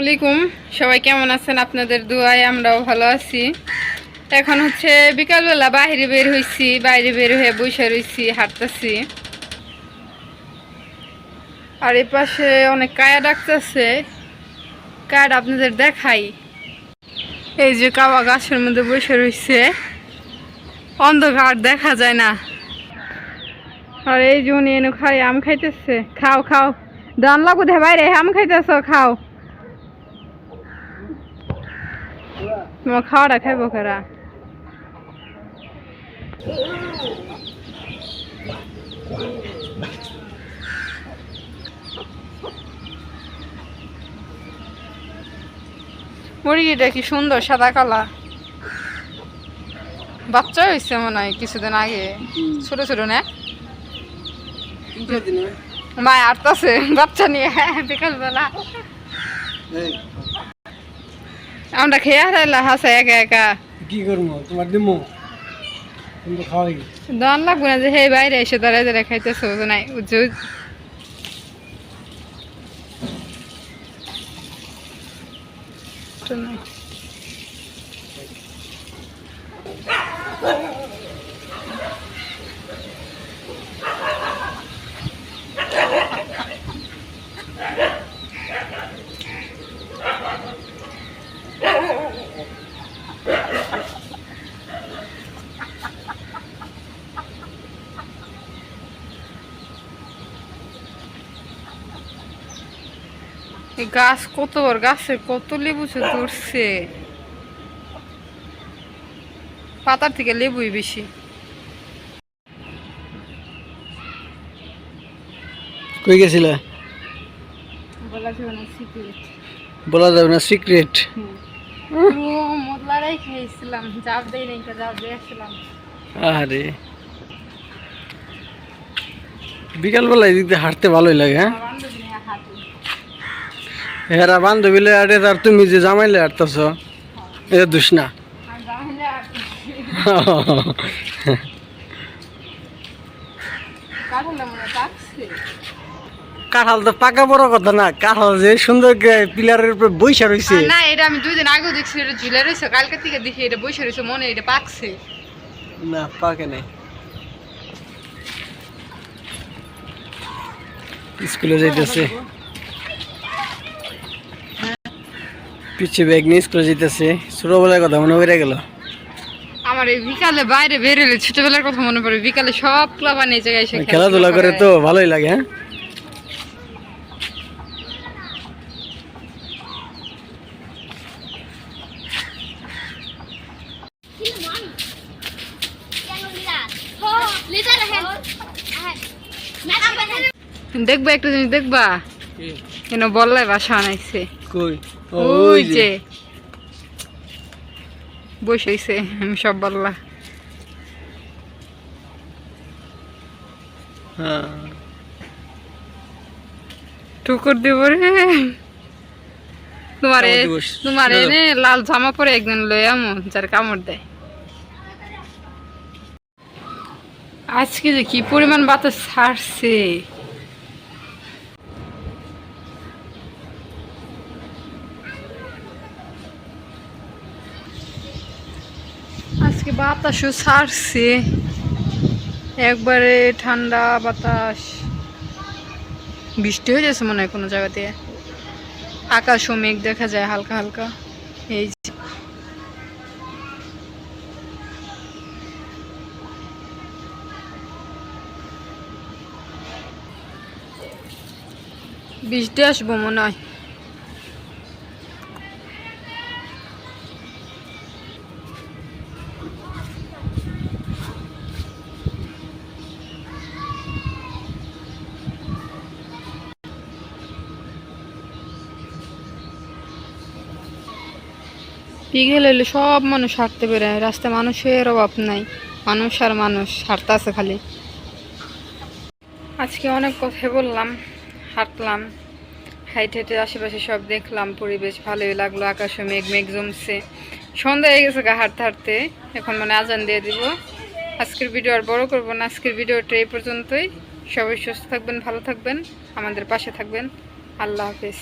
আসসালামাইকুম সবাই কেমন আছেন? আপনাদের দুয়ায় আমরাও ভালো আছি। এখন হচ্ছে বিকালবেলা বাইরে বের হয়েছি বাইরে বের হয়ে বসে রয়েছি হাঁটতেছি। আর এ পাশে অনেক কায়া ডাকতেছে। কায়াটা আপনাদের দেখাই। এই যে কাওয়া গাছের মধ্যে বসে রয়েছে অন্ধকার দেখা যায় না। আর এই যে উনি এনে খাই আম খাইতেছে। খাও খাও। দান লাগু দে, বাইরে আম খাইতেছ, খাও। তোমার খাওয়াটা খাইবো কারা? মুরগিটা কি সুন্দর সাদা কালা? বাচ্চা হয়েছে মনে হয় কিছুদিন আগে। ছোট ছোট না? মায় আটতাছে বাচ্চা নিয়ে বিকালবেলা। আমরা খেয়ে হারাইলা হাসা একা একা। কি করব? তোমার দিমো? খাওয়াই। দান লাগবে না যে হে বাইরে এসে দাঁড়ায় দাঁড়ায় খাইতেছো তো নাই উজ্জ। এই গাছ কত গাছে কত লেবু ধরছে? পাতার থেকে লেবুই বেশি। কই গেছিলে? বলা যাবে না সিক্রেট আরে বিকালবেলা এদিক দিয়ে হাঁটতে ভালোই লাগে হ্যাঁ আমার বান্ধবী নিয়ে হাঁটি হেরা বান্ধবীলে আরে তার তুমি যে জামাইলে হাঁটতেছ এ দুষ না। আর কাঠালে তো পাকা বড় কথা না কাঁঠাল যে সুন্দর পিলারের উপরে বৈশা রয়েছে আর না এটা আমি দুই দিন আগেও দেখছি এটা ঝুলে রয়েছে কালকে থেকে দেখি এটা বসে রয়েছে মনে এটা পাকছে। না পাকে নাই। স্কুলে যাইতেছে। পিছিয়ে ব্যাগ নিয়ে স্কুলে যাইতেছে ছোটবেলার কথা মনে পড়ে গেল। আমার এই বিকালে বাইরে বেরোলে ছোটবেলার কথা মনে পড়ে বিকালে সব ক্লাব এই জায়গায় এসে খেলাধুলা করে। তো ভালোই লাগে হ্যাঁ? দেখবা একটা জিনিস দেখবা। কেন বললাই বাসা আনাইছে। কই? ওই যে বসেছে আমি সব বললা। হ্যাঁ। টুকুর দিব রে। তোমার তোমার এনে লাল জামা পরে একদিন লই আমো যার কামড় দেয়। আজকে যে কি পরিমাণ বাতাস ছাড়ছে। আজকে বাতাসও ছাড়ছে। একবারে ঠান্ডা বাতাস। বৃষ্টি হয়ে যাচ্ছে মনে হয় কোনো জায়গাতে। আকাশ ও মেঘ দেখা যায় হালকা হালকা। এই। বৃষ্টি আসব মনে হয়। বিকেল হলে সব মানুষ হাঁটতে বেরোয় রাস্তায় মানুষের অভাব নাই। মানুষ আর মানুষ হাঁটতে আছে খালি। আজকে অনেক কথাই বললাম, হাঁটলাম। হাইট হেঁটে আশেপাশে সব দেখলাম, পরিবেশ ভালোই লাগল, আকাশে মেঘ মেঘ জমছে। সন্ধ্যা হয়ে গেছে গা হাঁটতে হাঁটতে। এখন মানে আজান দিয়ে দিব। আজকের ভিডিও আর বড় করব না। আজকের ভিডিওটা এই পর্যন্তই। সবাই সুস্থ থাকবেন, ভালো থাকবেন। আমাদের পাশে থাকবেন। আল্লাহ হাফিজ।